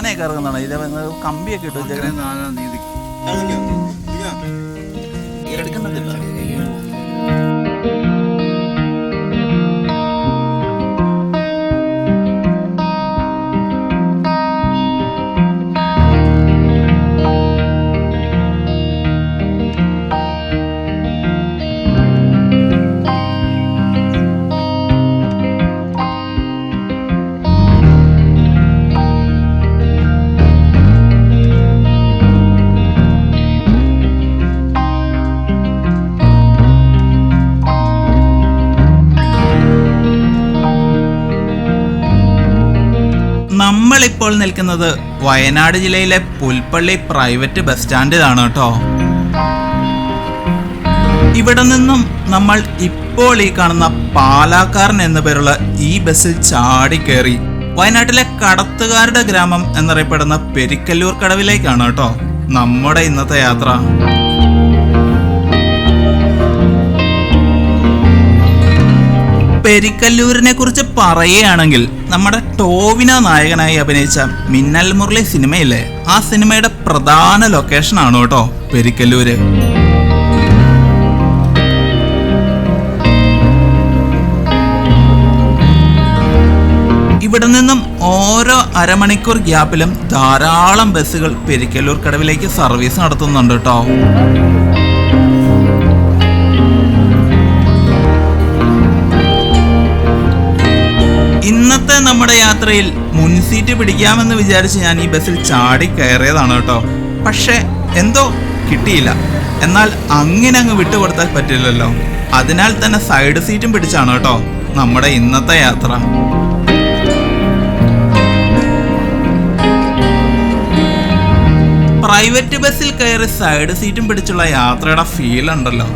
ആനയൊക്കെ ഇറങ്ങുന്നതാണ് ഇതേ കമ്പിയൊക്കെ ഇട്ട് നമ്മളിപ്പോൾ നിൽക്കുന്നത് വയനാട് ജില്ലയിലെ പുൽപ്പള്ളി പ്രൈവറ്റ് ബസ് സ്റ്റാൻഡിലാണ് കേട്ടോ. ഇവിടെ നിന്നും നമ്മൾ ഇപ്പോൾ ഈ കാണുന്ന പാലാക്കാരൻ എന്ന പേരുള്ള ഈ ബസ്സിൽ ചാടി കയറി വയനാട്ടിലെ കടത്തുകാരുടെ ഗ്രാമം എന്നറിയപ്പെടുന്ന പെരിക്കല്ലൂർ കടവിലേക്കാണ് കേട്ടോ നമ്മുടെ ഇന്നത്തെ യാത്ര. പെരിക്കല്ലൂരിനെ കുറിച്ച് പറയുകയാണെങ്കിൽ നമ്മുടെ ടോവിന നായകനായി അഭിനയിച്ച മിന്നൽ മുരളി സിനിമയില്ലേ ആ സിനിമയുടെ പ്രധാന ലൊക്കേഷൻ ആണ് കേട്ടോ പെരിക്കല്ലൂര്. ഇവിടെ നിന്നും ഓരോ അരമണിക്കൂർ ഗ്യാപ്പിലും ധാരാളം ബസ്സുകൾ പെരിക്കല്ലൂർ കടവിലേക്ക് സർവീസ് നടത്തുന്നുണ്ട് കേട്ടോ. നമ്മുടെ യാത്രയിൽ മുൻസീറ്റ് പിടിക്കാമെന്ന് വിചാരിച്ച് ഞാൻ ഈ ബസ്സിൽ ചാടി കയറിയതാണ് കേട്ടോ. പക്ഷേ എന്തോ കിട്ടിയില്ല. എന്നാൽ അങ്ങനെ അങ്ങ് വിട്ടുകൊടുത്താൽ പറ്റില്ലല്ലോ. അതിനാൽ തന്നെ സൈഡ് സീറ്റും പിടിച്ചാണ് കേട്ടോ നമ്മുടെ ഇന്നത്തെ യാത്ര. പ്രൈവറ്റ് ബസ്സിൽ കയറി സൈഡ് സീറ്റും പിടിച്ചുള്ള യാത്രയുടെ ഫീൽ ഉണ്ടല്ലോ.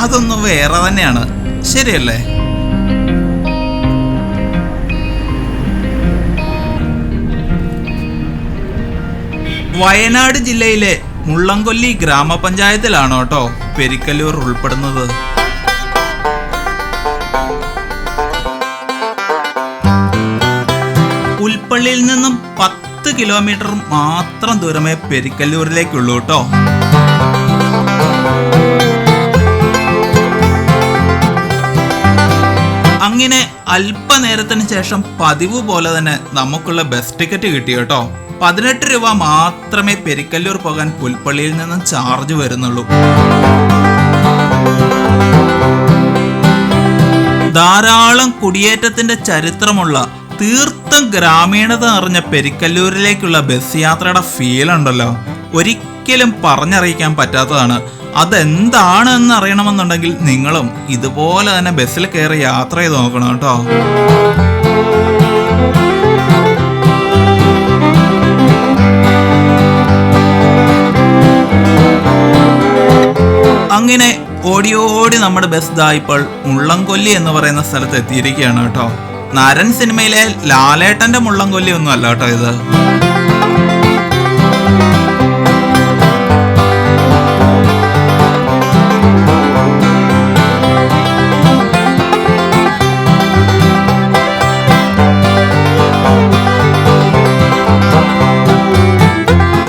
അതൊന്നും വേറെ തന്നെയാണ്. ശരിയല്ലേ? വയനാട് ജില്ലയിലെ മുള്ളംകൊല്ലി ഗ്രാമപഞ്ചായത്തിലാണ് കേട്ടോ പെരിക്കല്ലൂർ ഉൾപ്പെടുന്നത്? ഉൾപ്പള്ളിയിൽ നിന്നും പത്ത് കിലോമീറ്റർ മാത്രം ദൂരമേ പെരിക്കല്ലൂരിലേക്കുള്ളൂ കേട്ടോ അങ്ങനെ അല്പനേരത്തിന് ശേഷം പതിവ് പോലെ തന്നെ നമുക്കുള്ള ബസ് ടിക്കറ്റ് കിട്ടി കേട്ടോ. പതിനെട്ട് രൂപ മാത്രമേ പെരിക്കല്ലൂർ പോകാൻ പുൽപ്പള്ളിയിൽ നിന്നും ചാർജ് വരുന്നുള്ളൂ. ധാരാളം കുടിയേറ്റത്തിന്റെ ചരിത്രമുള്ള തീർത്തും ഗ്രാമീണത നിറഞ്ഞ പെരിക്കല്ലൂരിലേക്കുള്ള ബസ് യാത്രയുടെ ഫീൽ ഉണ്ടല്ലോ. ഒരിക്കലും പറഞ്ഞറിയിക്കാൻ പറ്റാത്തതാണ്. അതെന്താണ് എന്ന് അറിയണമെന്നുണ്ടെങ്കിൽ നിങ്ങളും ഇതുപോലെ തന്നെ ബസ്സിൽ കയറി യാത്ര ചെയ്ത് നോക്കണം കേട്ടോ. അങ്ങനെ ഓടി ഓടി നമ്മുടെ ബസ് ദാ ഇപ്പോൾ മുള്ളംകൊല്ലി എന്ന് പറയുന്ന സ്ഥലത്ത് എത്തിയിരിക്കുകയാണ് കേട്ടോ. നരൻ സിനിമയിലെ ലാലേട്ടന്റെ മുള്ളംകൊല്ലി ഒന്നും അല്ല കേട്ടോ ഇത്.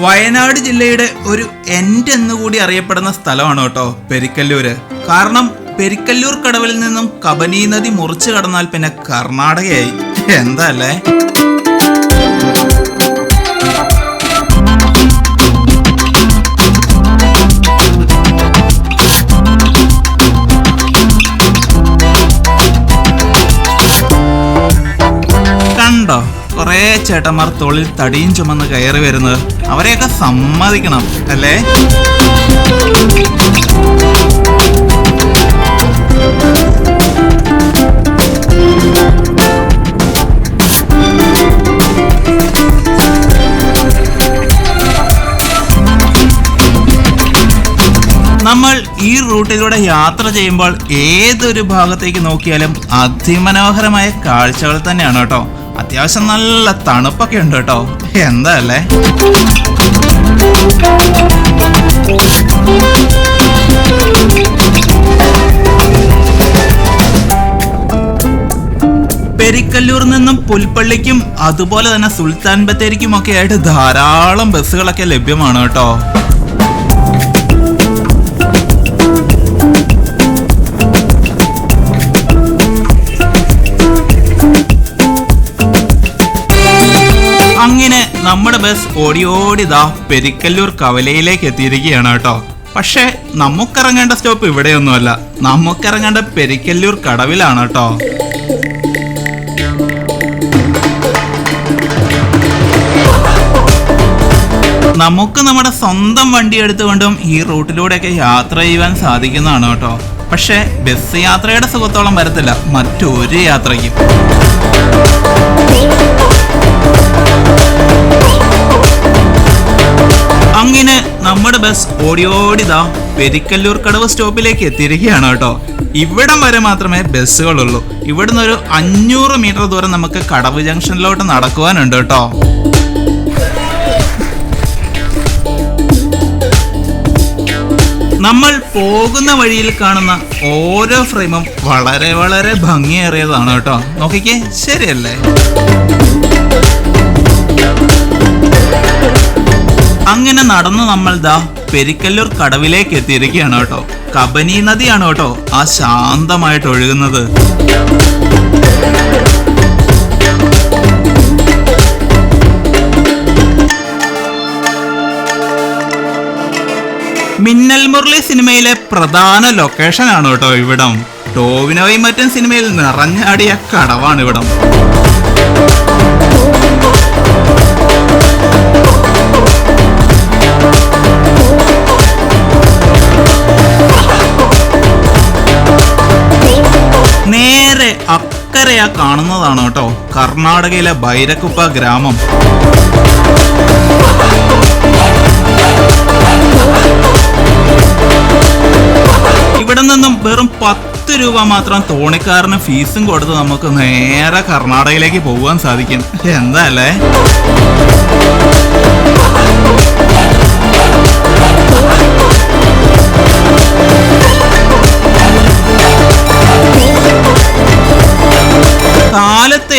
വയനാട് ജില്ലയുടെ ഒരു എൻഡ് എന്ന് കൂടി അറിയപ്പെടുന്ന സ്ഥലമാണ് കേട്ടോ പെരിക്കല്ലൂര്. കാരണം പെരിക്കല്ലൂർ കടവിൽ നിന്നും കബനി നദി മുറിച്ചു കടന്നാൽ പിന്നെ കർണാടകയായി. എന്താ അല്ലേ? ചേട്ടന്മാർ തൊഴിൽ തടിയും ചുമന്ന് കയറി വരുന്നത് അവരെയൊക്കെ സമ്മതിക്കണം അല്ലേ? നമ്മൾ ഈ റൂട്ടിലൂടെ യാത്ര ചെയ്യുമ്പോൾ ഏതൊരു ഭാഗത്തേക്ക് നോക്കിയാലും അതിമനോഹരമായ കാഴ്ചകൾ തന്നെയാണ് കേട്ടോ. അത്യാവശ്യം നല്ല തണുപ്പൊക്കെ ഉണ്ട് കേട്ടോ. എന്താ അല്ലേ? പെരിക്കല്ലൂർ നിന്നും പുൽപ്പള്ളിക്കും അതുപോലെ തന്നെ സുൽത്താൻ ബത്തേരിക്കും ഒക്കെ ആയിട്ട് ധാരാളം ബസ്സുകളൊക്കെ ലഭ്യമാണ് കേട്ടോ. നമ്മുടെ ബസ് ഓടി ഓടി ദാ പെരിക്കല്ലൂർ കവലയിലേക്ക് എത്തിയിരിക്കുകയാണ് കേട്ടോ. പക്ഷേ നമുക്കിറങ്ങേണ്ട സ്റ്റോപ്പ് ഇവിടെയൊന്നുമല്ല. നമുക്കിറങ്ങേണ്ട പെരിക്കല്ലൂർ കടവിലാണ് കേട്ടോ. നമുക്ക് നമ്മുടെ സ്വന്തം വണ്ടി എടുത്തുകൊണ്ടും ഈ റൂട്ടിലൂടെയൊക്കെ യാത്ര ചെയ്യുവാൻ സാധിക്കുന്നതാണ് കേട്ടോ. പക്ഷേ ബസ് യാത്രയുടെ സുഖത്തോളം വരത്തില്ല. മറ്റൊരു യാത്രയ്ക്കും. ബസ് ഓടി ഓടിതാ പെരിക്കല്ലൂർ കടവ് സ്റ്റോപ്പിലേക്ക് എത്തിയിരിക്കുകയാണ് കേട്ടോ. ഇവിടം വരെ മാത്രമേ ബസ്സുകളുള്ളൂ. ഇവിടുന്ന് ഒരു അഞ്ഞൂറ് മീറ്റർ ദൂരം നമുക്ക് കടവ് ജംഗ്ഷനിലോട്ട് നടക്കുവാനുണ്ട് കേട്ടോ. നമ്മൾ പോകുന്ന വഴിയിൽ കാണുന്ന ഓരോ ഫ്രെയിമും വളരെ വളരെ ഭംഗിയേറിയതാണ് കേട്ടോ. നോക്കിക്കേ ശരിയല്ലേ? അങ്ങനെ നടന്നു നമ്മൾ ദാ പെരിക്കല്ലൂർ കടവിലേക്ക് എത്തിയിരിക്കുകയാണ് കേട്ടോ. കബനി നദിയാണ് കേട്ടോ ആ ശാന്തമായിട്ട് ഒഴുകുന്നത്. മിന്നൽ മുരളി സിനിമയിലെ പ്രധാന ലൊക്കേഷൻ ആണ് കേട്ടോ ഇവിടം. ടോവിനോയും മറ്റും സിനിമയിൽ നിറഞ്ഞാടിയ കടവാണ് ഇവിടം. അക്കരയാ കാണുന്നതാണ് കേട്ടോ. കർണാടകയിലെ ബൈരക്കുപ്പ ഗ്രാമം. ഇവിടെ നിന്നും വെറും പത്ത് രൂപ മാത്രം തോണിക്കാരന് ഫീസും കൊടുത്ത് നമുക്ക് നേരെ കർണാടകയിലേക്ക് പോകാൻ സാധിക്കും. എന്താ അല്ലേ?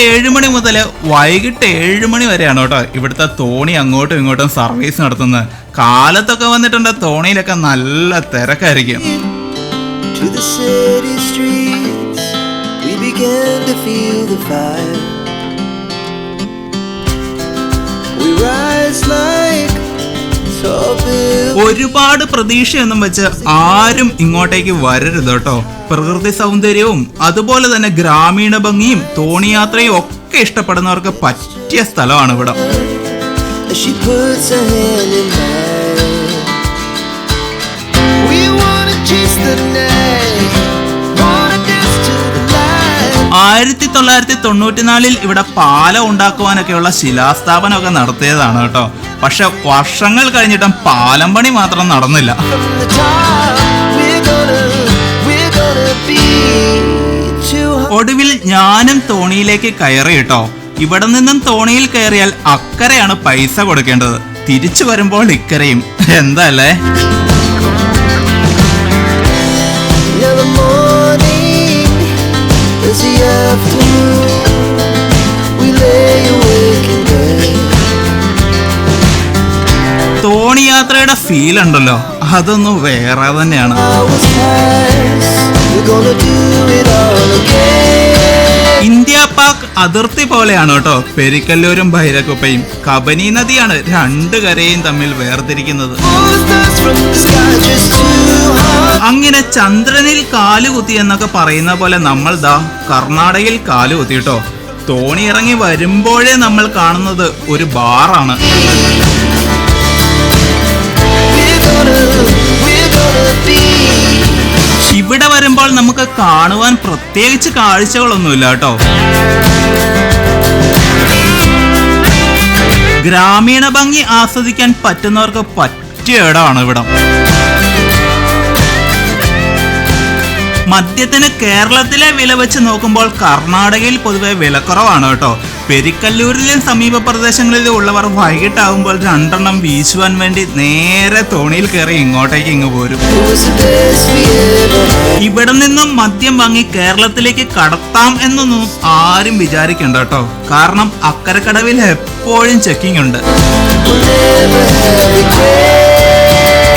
ഏഴ് മണി മുതൽ വൈകിട്ട് ഏഴ് മണി വരെയാണ് കേട്ടോ ഇവിടുത്തെ തോണി അങ്ങോട്ടും ഇങ്ങോട്ടും സർവീസ് നടത്തുന്നത്. കാലത്തൊക്കെ വന്നിട്ടുണ്ട് തോണിയിലൊക്കെ നല്ല തിരക്കായിരിക്കും. We began ഒരുപാട് പ്രതീക്ഷയൊന്നും വെച്ച് ആരും ഇങ്ങോട്ടേക്ക് വരരുത് കേട്ടോ. പ്രകൃതി സൗന്ദര്യവും അതുപോലെ തന്നെ ഗ്രാമീണ ഭംഗിയും തോണിയാത്രയും ഒക്കെ ഇഷ്ടപ്പെടുന്നവർക്ക് പറ്റിയ സ്ഥലമാണ് ഇവിടെ. ആയിരത്തി തൊള്ളായിരത്തി തൊണ്ണൂറ്റിനാലിൽ ഇവിടെ പാലം ഉണ്ടാക്കുവാനൊക്കെയുള്ള ശിലാസ്ഥാപനമൊക്കെ നടത്തിയതാണ് കേട്ടോ. പക്ഷെ വർഷങ്ങൾ കഴിഞ്ഞിട്ടും പാലം പണി മാത്രം നടന്നില്ല. ഒടുവിൽ ഞാനും തോണിയിലേക്ക് കയറി കേട്ടോ. ഇവിടെ നിന്നും തോണിയിൽ കയറിയാൽ അക്കരെയാണ് പൈസ കൊടുക്കേണ്ടത്. തിരിച്ചു വരുമ്പോൾ ഇക്കരയും. എന്താ യാത്രയുടെ ഫീൽ ഉണ്ടല്ലോ അതൊന്നും വേറെ തന്നെയാണ്. ഇന്ത്യ പാക് അതിർത്തി പോലെയാണ് കേട്ടോ പെരിക്കല്ലൂരും ഭൈരക്കുപ്പയും കബനി നദിയാണ് രണ്ട് കരയും തമ്മിൽ വേർതിരിക്കുന്നത്. അങ്ങനെ ചന്ദ്രനിൽ കാലുകുത്തി എന്നൊക്കെ പറയുന്ന പോലെ നമ്മൾ ദാ കർണാടകയിൽ കാലുകുത്തി കേട്ടോ തോണി ഇറങ്ങി വരുമ്പോഴേ നമ്മൾ കാണുന്നത് ഒരു ബാറാണ് ഇവിടെ വരുമ്പോൾ നമുക്ക് കാണുവാൻ പ്രത്യേകിച്ച് കാഴ്ചകളൊന്നുമില്ല കേട്ടോ. ഗ്രാമീണ ഭംഗി ആസ്വദിക്കാൻ പറ്റുന്നവർക്ക് പറ്റിയ ഇടമാണ് ഇവിടം. മദ്യത്തിന് കേരളത്തിലെ വില വെച്ച് നോക്കുമ്പോൾ കർണാടകയിൽ പൊതുവെ വിലക്കുറവാണ് കേട്ടോ. പെരിക്കല്ലൂരിലെയും സമീപ പ്രദേശങ്ങളിലും ഉള്ളവർ വൈകിട്ടാവുമ്പോൾ രണ്ടെണ്ണം വീശുവാൻ വേണ്ടി നേരെ തോണിയിൽ കയറി ഇങ്ങോട്ടേക്ക് ഇങ്ങ് പോരും. ഇവിടെ നിന്നും മദ്യം വാങ്ങി കേരളത്തിലേക്ക് കടത്താം എന്നൊന്നും ആരും വിചാരിക്കണ്ട കേട്ടോ കാരണം അക്കരക്കടവിൽ എപ്പോഴും ചെക്കിംഗ് ഉണ്ട്.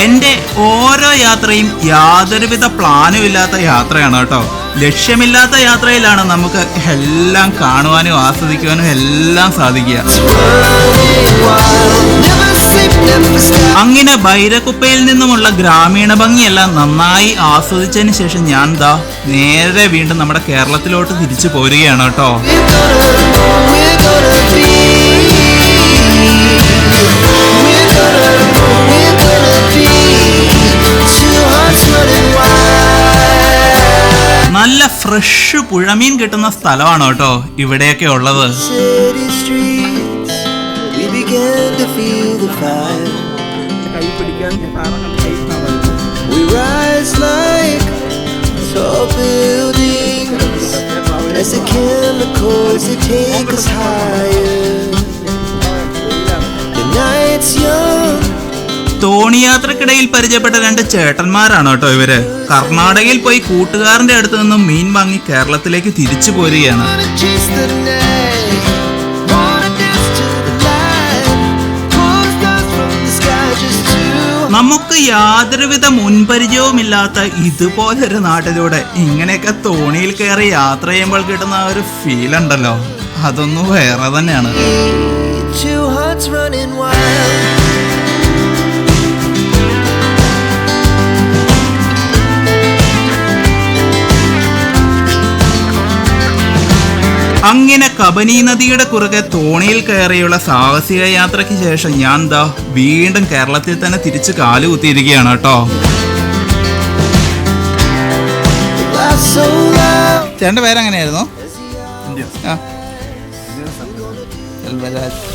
എന്റെ ഓരോ യാത്രയും യാതൊരുവിധ പ്ലാനും ഇല്ലാത്ത യാത്രയാണ് കേട്ടോ ലക്ഷ്യമില്ലാത്ത യാത്രയിലാണ് നമുക്ക് എല്ലാം കാണുവാനും ആസ്വദിക്കുവാനും എല്ലാം സാധിക്കുക. അങ്ങനെ ബൈരക്കുപ്പയിൽ നിന്നുമുള്ള ഗ്രാമീണ ഭംഗിയെല്ലാം നന്നായി ആസ്വദിച്ചതിന് ശേഷം ഞാൻ ദാ നേരെ വീണ്ടും നമ്മുടെ കേരളത്തിലോട്ട് തിരിച്ചു പോരുകയാണ് കേട്ടോ നല്ല ഫ്രഷ് പുഴമീൻ കിട്ടുന്ന സ്ഥലമാണ് കേട്ടോ ഇവിടെയൊക്കെ ഉള്ളത്. Young, തോണിയാത്രക്കിടയിൽ പരിചയപ്പെട്ട രണ്ട് ചേട്ടന്മാരാണ് കേട്ടോ ഇവർ. കർണാടകയിൽ പോയി കൂട്ടുകാരന്റെ അടുത്ത് നിന്നും മീൻ വാങ്ങി കേരളത്തിലേക്ക് തിരിച്ചു പോരുകയാണ്. നമുക്ക് യാതൊരുവിധ മുൻപരിചയവുമില്ലാത്ത ഇതുപോലൊരു നാട്ടിലൂടെ ഇങ്ങനെയൊക്കെ തോണിയിൽ കയറി യാത്ര ചെയ്യുമ്പോൾ കിട്ടുന്ന ആ ഒരു ഫീൽ ഉണ്ടല്ലോ. അതൊന്നും വേറെ തന്നെയാണ്. അങ്ങനെ കബനി നദിയുടെ കുറുകെ തോണിയിൽ കയറിയുള്ള സാഹസിക യാത്രയ്ക്ക് ശേഷം ഞാൻ ദാ വീണ്ടും കേരളത്തിൽ തന്നെ തിരിച്ചു കാലുകുത്തിയിരിക്കുകയാണ് കേട്ടോ. ചേട്ടന്റെ പേരെങ്ങനെയായിരുന്നു.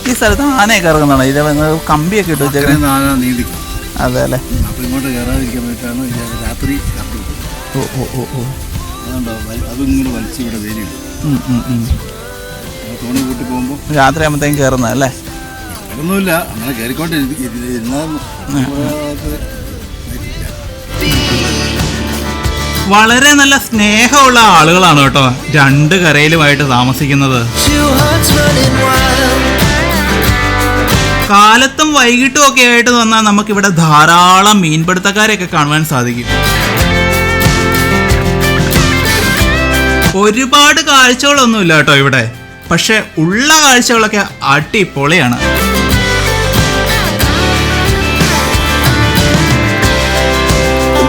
ഈ സ്ഥലത്ത് ആനയൊക്കെ ഇറങ്ങുന്നതാണ്? ഇത് കമ്പിയൊക്കെ ഇട്ട് വെച്ചേക്കുന്നത് അതെ അല്ലേ? അപ്പോൾ ഇങ്ങോട്ട് കയറാതിരിക്കാൻ രാത്രി ഓ ഓ ഓ ഓ. അതുകൊണ്ടാണ് അതും ഇങ്ങോട്ട് വലിച്ച് തോണി കൂട്ടി പോകുമ്പോൾ രാത്രി ആകുമ്പോഴത്തേക്കും കയറുന്നത് അല്ലേ? ഒന്നുമില്ല അങ്ങനെ കയറിക്കൊണ്ടിരുന്നാൽ വളരെ നല്ല സ്നേഹമുള്ള ആളുകളാണ് കേട്ടോ രണ്ട് കരയിലുമായിട്ട് താമസിക്കുന്നത്. കാലത്തും വൈകിട്ടും ഒക്കെ ആയിട്ട് വന്നാൽ നമുക്കിവിടെ ധാരാളം മീൻപിടുത്തക്കാരെയൊക്കെ കാണുവാൻ സാധിക്കും. ഒരുപാട് കാഴ്ചകളൊന്നുമില്ല കേട്ടോ ഇവിടെ. പക്ഷെ ഉള്ള കാഴ്ചകളൊക്കെ അടിപൊളിയാണ്.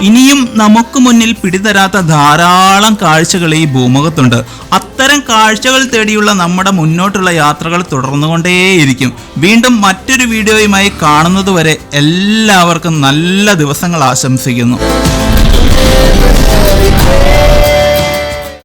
ഇനിയും നമുക്ക് മുന്നിൽ പിടിതരാത്ത ധാരാളം കാഴ്ചകൾ ഈ ഭൂമുഖത്തുണ്ട്. അത്തരം കാഴ്ചകൾ തേടിയുള്ള നമ്മുടെ മുന്നോട്ടുള്ള യാത്രകൾ തുടർന്നുകൊണ്ടേയിരിക്കും. വീണ്ടും മറ്റൊരു വീഡിയോയുമായി കാണുന്നതുവരെ എല്ലാവർക്കും നല്ല ദിവസങ്ങൾ ആശംസിക്കുന്നു.